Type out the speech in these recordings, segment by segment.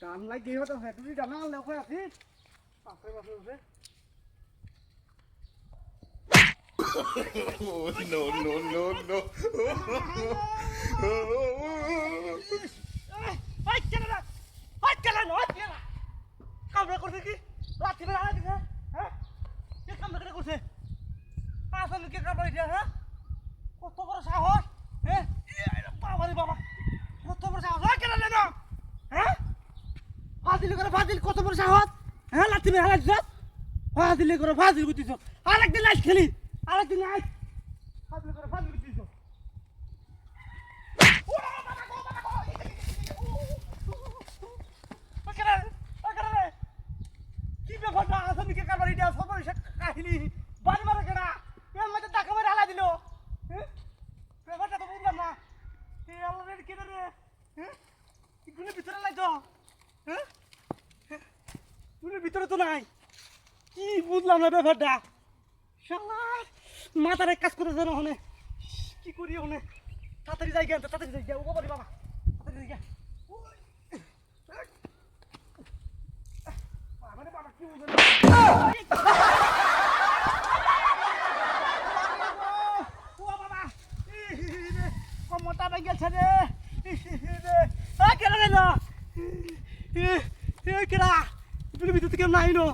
কাম লাগি হতো ফ্যাক্টরি ডানা লেখা আছে পাশে পাশে উঠে Oh, no, no, no, no. ওই চলে না ওই চলে না ওই চলে না কামড়া করছে কি মেরে হারা দিছে হ্যাঁ কে কামড়া করে করছে আসলে কে কামড়া দিয়া হ্যাঁ কত বড় সাহস হ্যাঁ বাবা রে বাবা কত বড় সাহস ওই চলে না হ্যাঁ ফাজিল করে ফাজিল কত বড় সাহস হ্যাঁ লাঠি মেরে হারা দিছে ফাজিল করে ফাজিল বুঝিস আরেকদিন লাইট খেলি আরেকদিন লাইট ফাজিল করে ফাজিল বুঝিস কি ব্যাপারটা আসামিকে কারবারি দেওয়া সবার কাহিনী বাড়ি মারা কেনা এর মধ্যে টাকা মেরে হালা দিল হ্যাঁ? ব্যাপারটা তো বুঝলাম না এ আল্লাহর কেন রে হ্যাঁ গুণের ভিতরে নাই তো হ্যাঁ ভিতরে তো নাই কি বুঝলাম না ব্যাপারটা শালা মাথার এক কাজ করে যেন হনে কি করি হনে তাড়াতাড়ি যাই গেন তাড়াতাড়ি যাই ও বাবা বাবা তাড়াতাড়ি যাই রে বাবা কি ও বাবা ইরে কমটা গেছে রে। কেন রে। না এ এ কেডা তুমি ভিতর থেকে নাই নো।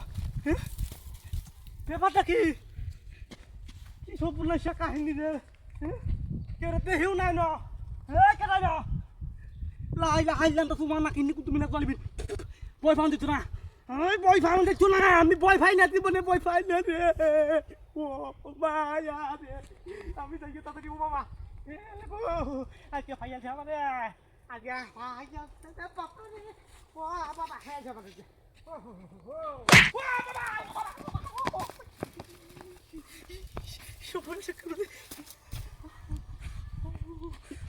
ব্যাপারটা কি? কি সম্পূর্ণ সে কাহিনী রে? কেউ দেহিও নাই ন। এ কেডা না লাই লাই জান তো তোমার নাকি নিকু তুমি না চলবি বই ফাউন্ড দিচ্ছ না? ওই বই ফাউন্ড দিচ্ছ না? আমি বই ফাই না, জীবনে বই ফাই না রে। ও, মায়া রে। আমি যাই তাড়াতাড়ি বাবা আজকে ফাইয়াল যাবা রে আগে ফাইয়াল বাবা রে ও বাবা হ্যাঁ যাবা রে ও বাবা সুপন শুক্র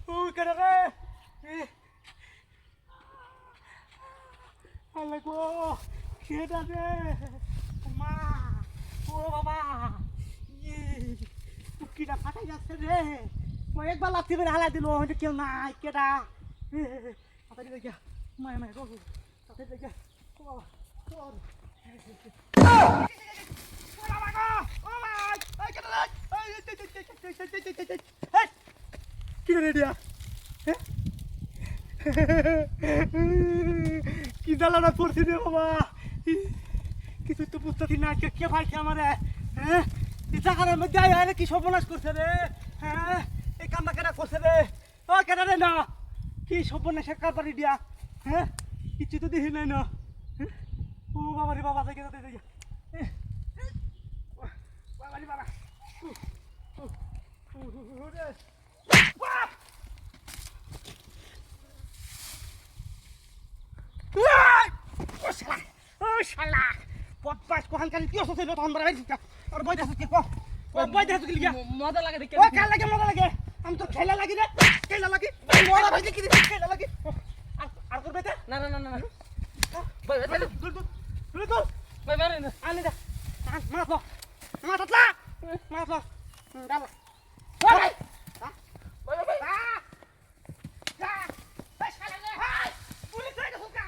ও মা ও বাবা ইয়ে পুকিটা ফাটাই যাচ্ছে রে একবার লাথি মেরে হালাই দিল হয়তো কেউ নাই কেডা তাড়াতাড়ি দেখে মায় মায় গো তাড়াতাড়ি বাবা কি রে দিয়া কি জ্বালানা পড়ছি রে বাবা কিছু তো বুঝতেছি না কে কে ভাইছে আমারে হ্যাঁ জায়গার মধ্যে কি সর্বনাশ করছে রে হ্যাঁ করছে রে ও কেনা রে না কি সর্বনাশ কারবারি দিয়া হ্যাঁ কিছু তো দেখি নাই না হ্যাঁ? ও বাবা রে বাবা দেখে দেখে দেখে বাবা রে বাবা মজা লাগে মজা লাগে আমি তো খেলা লাগি রে খেলা লাগি মরা ভাই কি দিছিস খেলা লাগি আর আর করবে তে না না না না না ভাই ভাই ভাই দুল দুল দুল দুল ভাই মারে না আনি দা মা তো মা তো লা মা তো দাও ভাই ভাই ভাই যা যা এই শালা রে হাই পুলিশ ধরে গেছে কা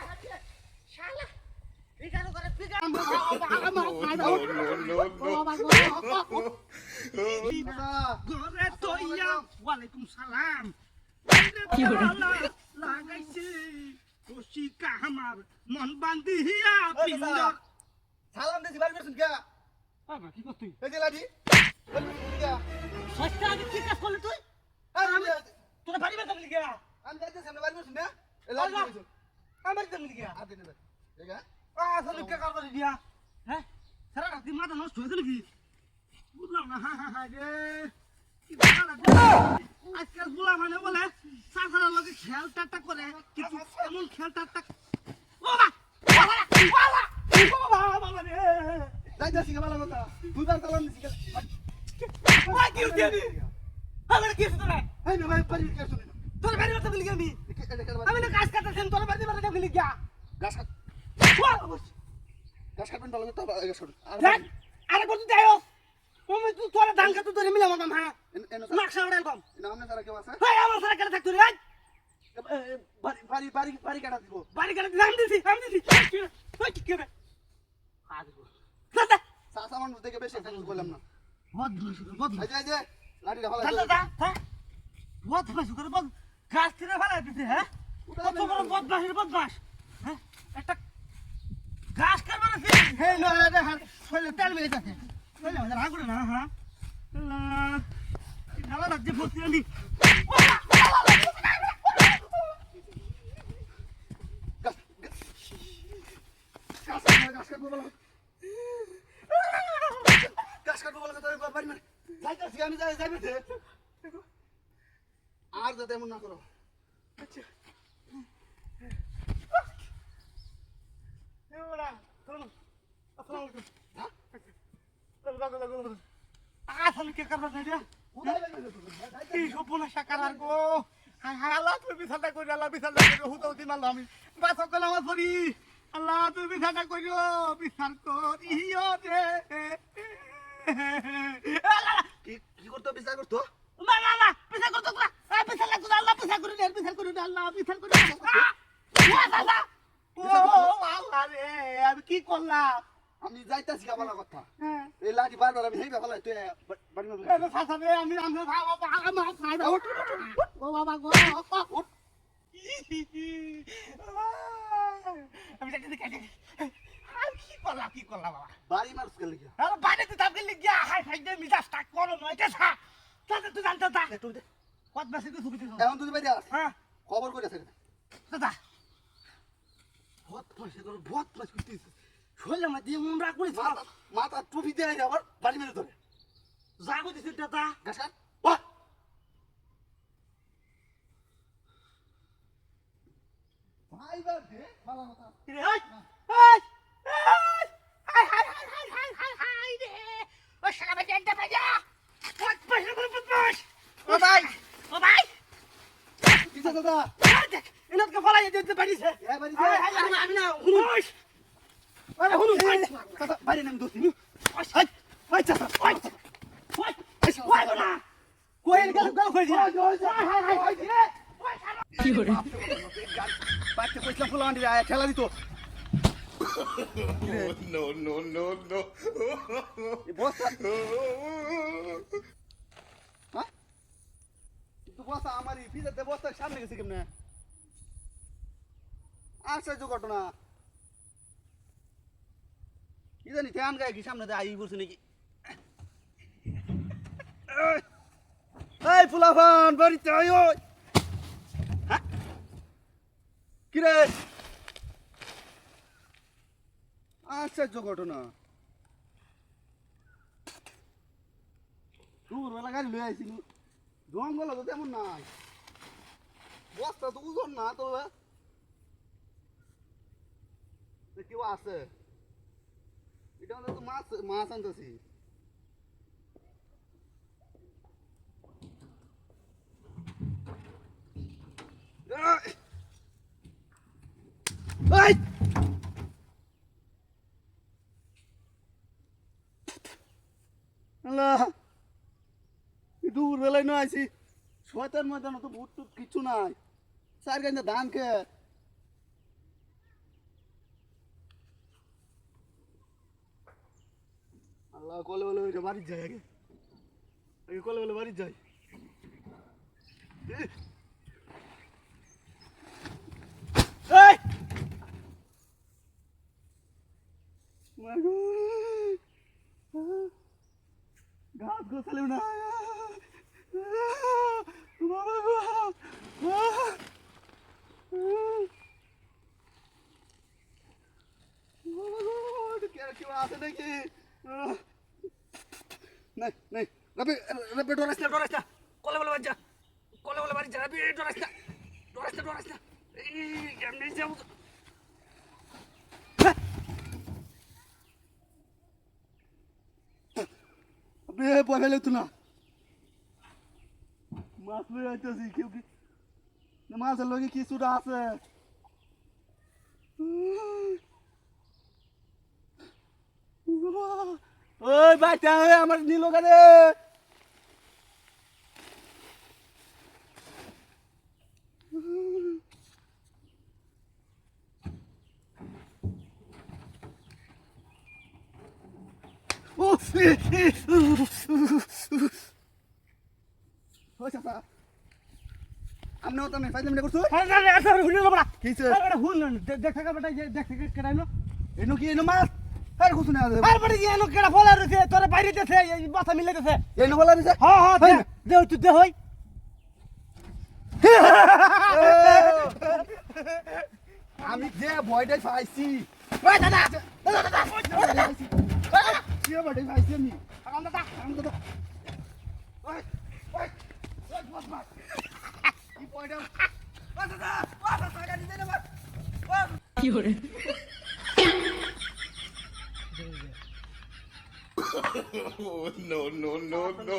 শালা পিগানো করে পিগানো No, no, no, no. ঘরে তৈয়া ওয়ালাইকুম সালাম কি হলো? লাগাইছে রশি কাহামার মন বান্ধিয়া পিন্দর সালাম দিছি বাড়ি করছেন কে কি করছিস? এই যে লাডি সস্তা আগে কি কাজ করলি তুই? আমি তোর বাড়ি বের করলি গিয়া? আমি যাইতেছি আপনি বাড়ি করছেন না? এই। করছেন আমার দিন গিয়া? আর দিন ঠিক আছে আসলে কে কাজ করে দিয়া হ্যাঁ? সারা রাত মাথা নষ্ট হয়েছে নাকি? বুঝলাম না হ্যাঁ হ্যাঁ হ্যাঁ রে। কি? আজকাল বুলা মানে বলে সাসার লগে খেল টাটা করে কিন্তু এমন খেল টাটা ও বাবা বাবা বাবা বাবা রে। যাইতেছি কে ভালো কথা। দুইবার সালাম দিছি কে ওই কি উঠে আমি আমার কি হচ্ছে তোরা? এই না ভাই বাড়ি কে শুনি তোর বাড়ি বাড়তে বলি আমি? আমি আমি না কাজ করতেছেন তোর বাড়ি বাড়তে বলি গিয়া গাছ কাট। গাছ কাটবেন ভালো কথা গাছ কাট। আর বলতে যাও আমি তো তোরা ধান খেতে তোরে মিলে মামাম হ্যাঁ নাকশা কম। এন আমনে কেউ আছে? ভাই আমার সারা কেটে থাকতো রে ভাই। এ, এ, বাড়ি- বাড়ি- কাটা দিব। বাড়ি কেটে নাম দিছি নাম দিছি। কি করে দাদা চাষা মানুষ থেকে বেশি একটা করলাম না একটা গাছ কার মানে হে লড়াটা হার ফলে তেল বেরিয়ে যাচ্ছে ফলে আমাদের আগুন না হ্যাঁ নালা রাজ্যে বসে আলি গাছ গাছ গাছ কার বলা ঘাস কাটবো বলে কথা বাড়ি মানে যাইতাছি আমি যাই যাইবে আর যাতে এমন না করো। আচ্ছা। আসলে হ্যাঁ? কে কারণ এটা আল্লাহ তুমি বিছানা করিও বিছান করিও রে। কি- কি করতো? বিচার করতো? না না না বিচার করতে না বিচার লাগতো আল্লাহ বিচার করি রে বিচার করি আল্লাহ বিচার করি আল্লাহ ও আল্লাহ রে আমি কি করলাম? আমি যাইতাছি আবার কথা। হ্যাঁ। এই লাঠি বারবার আমি হেঁটে ফেলাই তুই ফাসাবে আমি আমি ভাবো আমার খাই দাও ও বাবা গো উঠ আমি আর কি করলাম কি করলাম বাবা? বাড়ি মানুষ গেলে কি আর বাড়িতে তাকে লিখিয়া হাই হাই দে মিজাজটা করো নয় সা। তাতে তুই জানতে তা। একটু দে। কত বেশি কিছু কিছু এখন তুই বাইরে আস হ্যাঁ। খবর করে থাকে দাদা বহুত পয়সা করে বহুত পয়সা করতেছে শৈলে মা দিয়ে মুমরা করে মাথা মাথা টুপি দিয়ে আবার বাড়ি মেরে ধরে। জাগো দিছি দাদা বাহ! ভাই। রে দিতে পারিস আমি না হুনুন আরে হুনুন বাড়ি নাম দোস্তি খেলা বস্তা আমার বস্তার সামনে গেছে কেমনে আশ্চর্য ঘটনা। কি জানি ধ্যান গায়ে কি সামনে আই বসে নাকি? এই, ফুলাফান বাড়িতে আয় হ্যাঁ? কি রে? আশ্চর্য ঘটনা। দুপুরবেলা গাড়ি লয়ে আইছিল জঙ্গল তো তেমন নাই। বস্তা তো ওজন না তো কেউ আছে? এটা তো মাছ মাছ আনতেছি। দুপুর বেলায় নয় আইছি। শয়তান ময়দান তো কিছু নাই। চার গান্ধে ধান কে আল্লাহ কলে বলে ওইটা বাড়ির যায় আগে আগে কলে বলে বাড়ির যাই ঘাস গোসালে না আসে নাকি नाही नाही रबी रबी डोरास ना डोरास ना कोला बोला बाजा कोला बोला बारी रबी डोरास ना डोरास ना डोरास ना এমনি যাও বে বলে তুই না মাছ লই আইতাছি কেউ Whoa! ওই বাইটা ওই আমার নীল গানে আমনেও তো ফাইজলাম করছ আরে না আরে হুন না। বড়া কি? আরে দেখ থাকা বেটা দেখ থাকা কেডাইলো এনো কি এনো মাছ? আর কিছু না আর বড়ি গিয়ে কেডা ফলা রইছে তোরে বাইরে দেছে এই মাথা মিলে দেছে এনো বলা দিছে? হ্যাঁ হ্যাঁ। দে দে তুই দে হই। আমি যে ভয়টাই পাইছি। ওই দাদা কি ভয়টাই পাইছি আমি? আগাম দাদা আগাম দাদা। ওই ওই ওই বস বস কি ভয়টা? ও দাদা ও দাদা গাড়ি দে না বস ও no, no, no, no.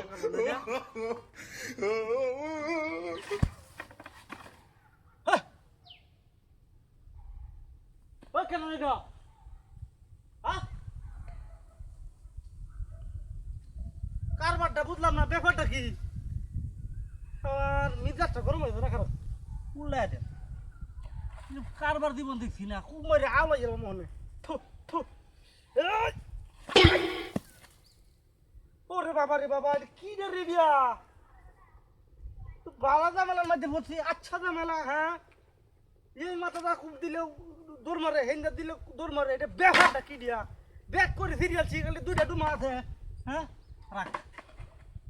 কেন রে গো হ্যাঁ কারবারটা বুঝলাম না ব্যাপারটা কি? আর মিজাজটা গরম হয়েছে না খারাপ উল্লাই দেন। কারবার জীবন দেখছি না। খুব মারে আওয়াজ এরকম মনে থু থু। এই! ওরে বাবা রে বাবা কি রে রে দিয়া বালা জামেলার মধ্যে বলছি আচ্ছা জামেলা হ্যাঁ? এই মাথাটা খুব দিলে দৌড় মারে হেন্দা দিলে দৌড় মারে, এটা ব্যাপারটা কি দিয়া ব্যাক করে সিরিয়াল শিখালে দুইটা ডুমা আছে হ্যাঁ? রাখ।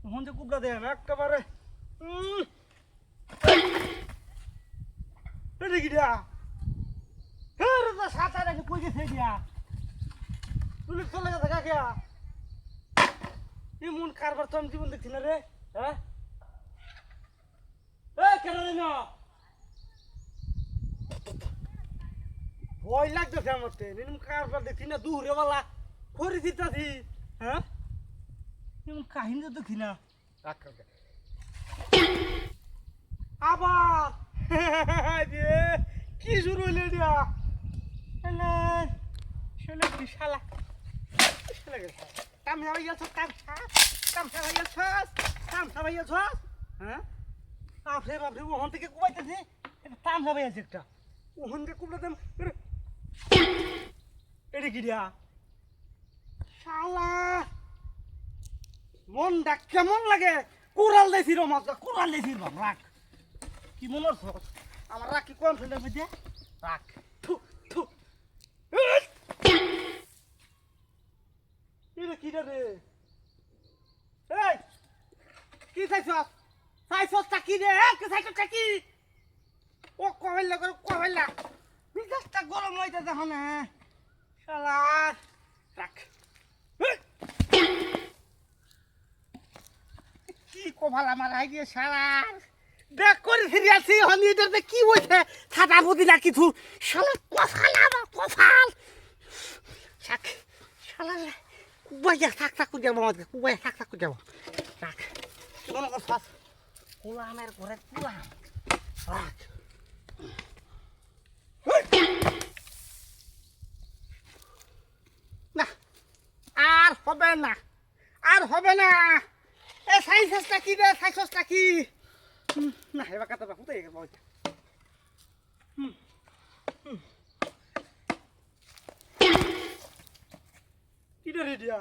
হন যে কুবলা দেন একেবারে এটা কি দিয়া হ্যাঁ সাঁতার কই গেছে দিয়া তুই চলে গেছে কাকিয়া। এমন কারবার তো আমি জীবন দেখছি না রে হ্যাঁ? এ কেন রে না? ভয় লাগতেছে আমার তে নিম কারবার দেখছি না দূরে বালা করে দিতাছি হ্যাঁ? এমন কাহিনী তো দেখি না। আবার? কি শুরু হইলে দিয়া শালা শালা গেছে কাম সাবাই গেছ, কাম কাম সাবাই কাম সাবাই গেছ হ্যাঁ বাপরে বাপরে, ওখান থেকে কুবাইতেছে কাম সাবাই আছে একটা। ওখান থেকে কুবলা দেম এটা কি দিয়া শালা। কেমন লাগে? কুড়াল দেছি র মাছ কুড়াল র রাখ। কি মনের সস আমার রাখ কি কম ফেলে রাখ থু থু এই! কি রে এই চাইছ চাইছ চাকি রে কি চাইছ চাকি? ও কবেলা কি কপাল আমার, আই গিয়ে সারার দেখ, করে ফিরে আসি কি হয়েছে ছাতা বুদ্ধি না কিছু। শালা কফাল আমার কফাল শাক কুবাইয়া থাক থাক করে যাব আমাদের কুবাইয়া থাক থাক করে যাব রাখ মনে কর কুলামের ঘরে কুলাম রাখ না আর হবে না আর হবে না এ সাইজটা কি রে সাইজটা কি না এবার কাটা কোথায় গেছে বাবা হুম হুম। কি রেডিয়া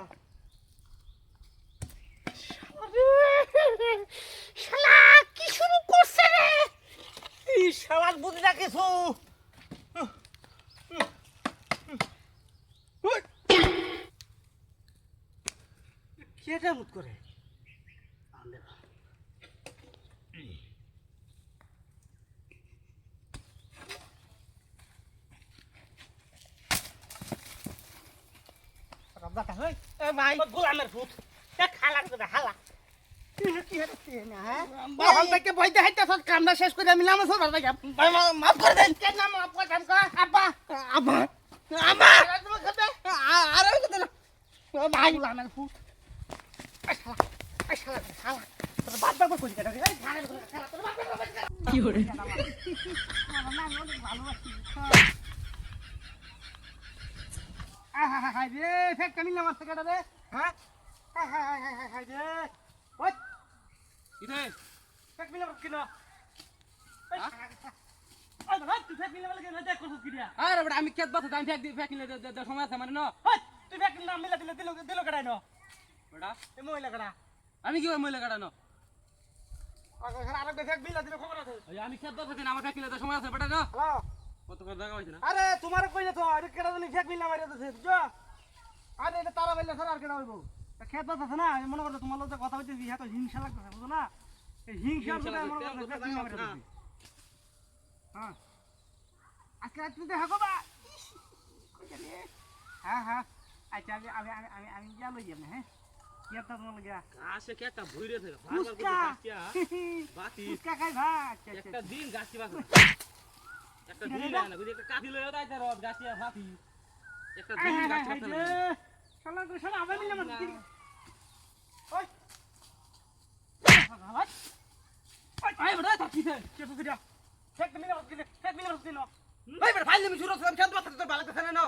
শালা কি শুরু করছে রে? এই বুঝি বুদ্ধি রাখেছো কেটা মুত করে? রাব্বাটা হই? এ ভাই। গোলামের ফুট এ খালা করে হালা কি হ্যাঁ? কামটা শেষ করে আমি নামে মাফ করে দেন। কেন নাম? মাফ করে। আব্বা। আব্বা। আব্বা। আর ভাই। গোলামের ফুট এই শালা এই শালা শালা তোর বাদ দাও কই কেটে এই শালা শালা তোর বাদ দাও কি হ্যাঁ হাই রে ফেক মিলে কিনা মিলে বলে কিনা দেখ কত দিয়া আমি আমি সময় আছে মানে ন তুই ফেক না মিলে দিলে দিল দিল কড়াই ন মহিলা কড়া আমি কি মহিলা কাটানো আগে আরেক ফেক মিলে দিলে খবর আছে আমি খেত দিন আমার ফেক নিলে সময় আছে বড়া না আরে তোমার কইলে তো আরে কেডা জানি ফেক মিল মারিয়া দিছে বুঝছ? আরে এটা তারা বললে স্যার আর কেডা হইব? খেত আছে না? মনে করো তোমার লোক কথা হইতেছি হ্যাঁ তো হিংসা লাগতেছে বুঝো না? এই হিংসা মনে করো হ্যাঁ। আজকে রাত্রে দেখা গো বা। ইস, কই গেলি? হ্যাঁ হ্যাঁ। আচ্ছা আমি আমি আমি আমি আমি গিয়া লই যাম হ্যাঁ? ইয়ারটা তোমার গিয়া আসে কি একটা ভুইরে থেকে ফুচকা। বাতি ফুচকা খাই ভাই আচ্ছা আচ্ছা একটা দিন গাছি বাসা একটা কিনা না বুঝি একটা কাঠি লইও তাই তার রদ গাছি আর একটা আই দিন হাই হাই গাছি হাই বাসা রে শালা তো শালা আবার মিলে মারছি ওই। ওই আই বড়া তা কিছে কে তো দিরা মিলে মারছি ফেক মিলে মারছি না ভাই বড় ফাইল আমি শুরু করলাম খেত বাসা তো ভালো কথা না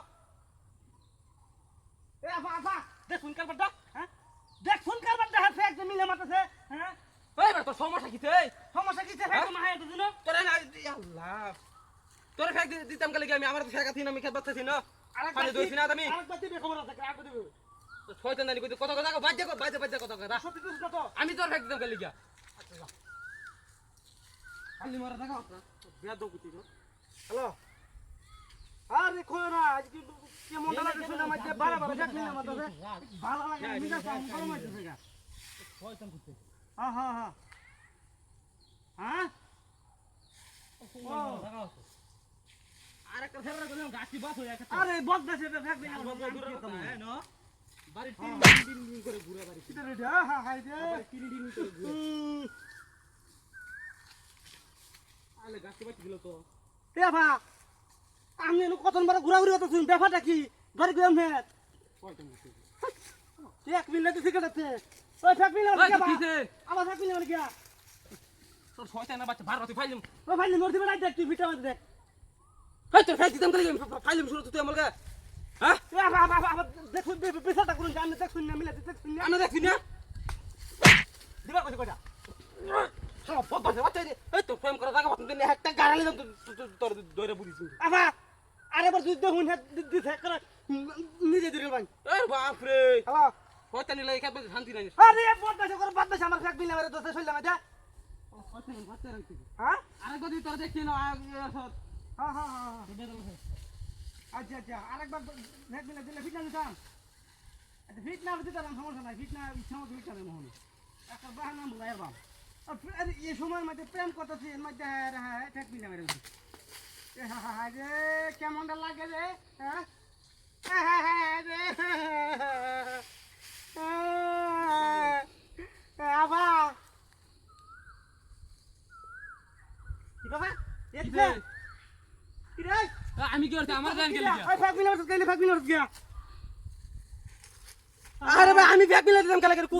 এ আফা আফা দেখ শুন কার বাড্ডা হ্যাঁ? দেখ শুন কার বাড্ডা হ্যাঁ ফেক মিলে মারতেছে হ্যাঁ? ভাই বড় তোর সমস্যা কিছে সমস্যা কি তো দিছিল তোরে আল্লাহ। তোরে ফেক দিতাম কালে আমি? আমার তো ফেক আছি না আমি খেত বাসা না। পানি দইছি না দিবে ছয়তান জানি কত কত কথা বাজে বাজে বাজে কথা কথা। আমি তোর ফেক দিতাম কালে গিয়া খালি মারা দেখা বিয়া দো কুতি হ্যালো? আরে কই না আজ কেমন লাগে শুনে মাঝে বারে বারে ফেক মিলে মারতেছে ভালো লাগে মিলে কাম করো মারতেছে গা ছয়তান কুতি হ্যাঁ হ্যাঁ হ্যাঁ। হ্যাঁ করলাম গাছি বাস হয়ে গেছে আরে বদলা দূরে কথা মারতেছে হ্যাঁ না। বাড়ি তিন হ্যাঁ। দিন দিন দিন করে ঘুরে বাড়ি। কিটা রে হ্যাঁ হাই রে। তিন দিন করে ঘুরে। আলে বাচ্চি তো। এ আমি এনে কতন বড় ঘোরাঘুরি হতো শুন ব্যাপারটা কি হেট এক মিনিট দিছে ওই ফেক মিলে তো গা কিছে আবার ফেক মিলে মারতে গা তোর বাচ্চা ভার তুই ফাইলিম ও বেলা দেখ তুই ভিটা দেখ। এই তোর ফেক দিতাম কালে ফাইলিম শুরু তুই আমার হ্যাঁ? এ আবার আবার দেখুন বিচারটা করুন জানি দেখ না মিলে দেখ না। আমি দিবা কইছে কইটা সব বদমাশ বাচ্চা রে। এই তোর প্রেম করা জায়গা বাতুন একটা গাড়ালি দাম তোর দইরা বুড়িছি আবা আরেবার তুই দেখুন হেট দিছে করে নিজে দিল ভাই এই বাপ রে হ্যালো ছয়তান নিলে একা শান্তি নাই আরে বদমাশ করে বদমাশ আমার ফেক মিলে মারে দোস্ত শুনলাম এটা হ্যাঁ? তোর দেখছি না হ্যাঁ হ্যাঁ হ্যাঁ আচ্ছা আচ্ছা আরেকবার ফেক মিলে দিলে ফিট না দিতাম আচ্ছা ফিট না দিতাম সমস্যা নাই ফিট না ইচ্ছা মতো ফিট না মোহন একটা বাহানা বুঝাই বাম আর এই সময়ের মধ্যে প্রেম করতেছি এর মধ্যে হ্যাঁ হ্যাঁ ফেক মিলে মেরে এ হা হা হা রে কেমনটা লাগে রে হ্যাঁ হ্যাঁ হ্যাঁ হ্যাঁ রে আবা কি বাবা কিরে? কি রে আমি কি করছি আমার জান গেলি ওই ফেক মিলে গেলে ফেক মিলে গিয়া আরে ভাই আমি ব্যাগ মিলে দিতাম কালে করে তো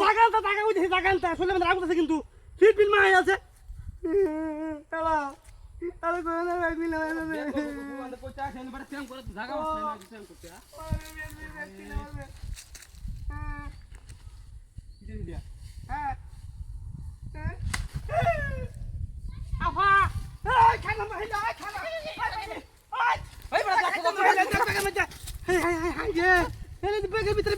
উঠে তো? শুনলে মানে কিন্তু। ফিট ফিট মাই আছে হ্যালো আরে কোন না ফেক মিলে পয়সা আছে আমি বড় প্রেম করে জায়গা আছে না প্রেম করতে কি দিয়া হ্যাঁ। আফা এই খানা মহিলা খানা ভিতরে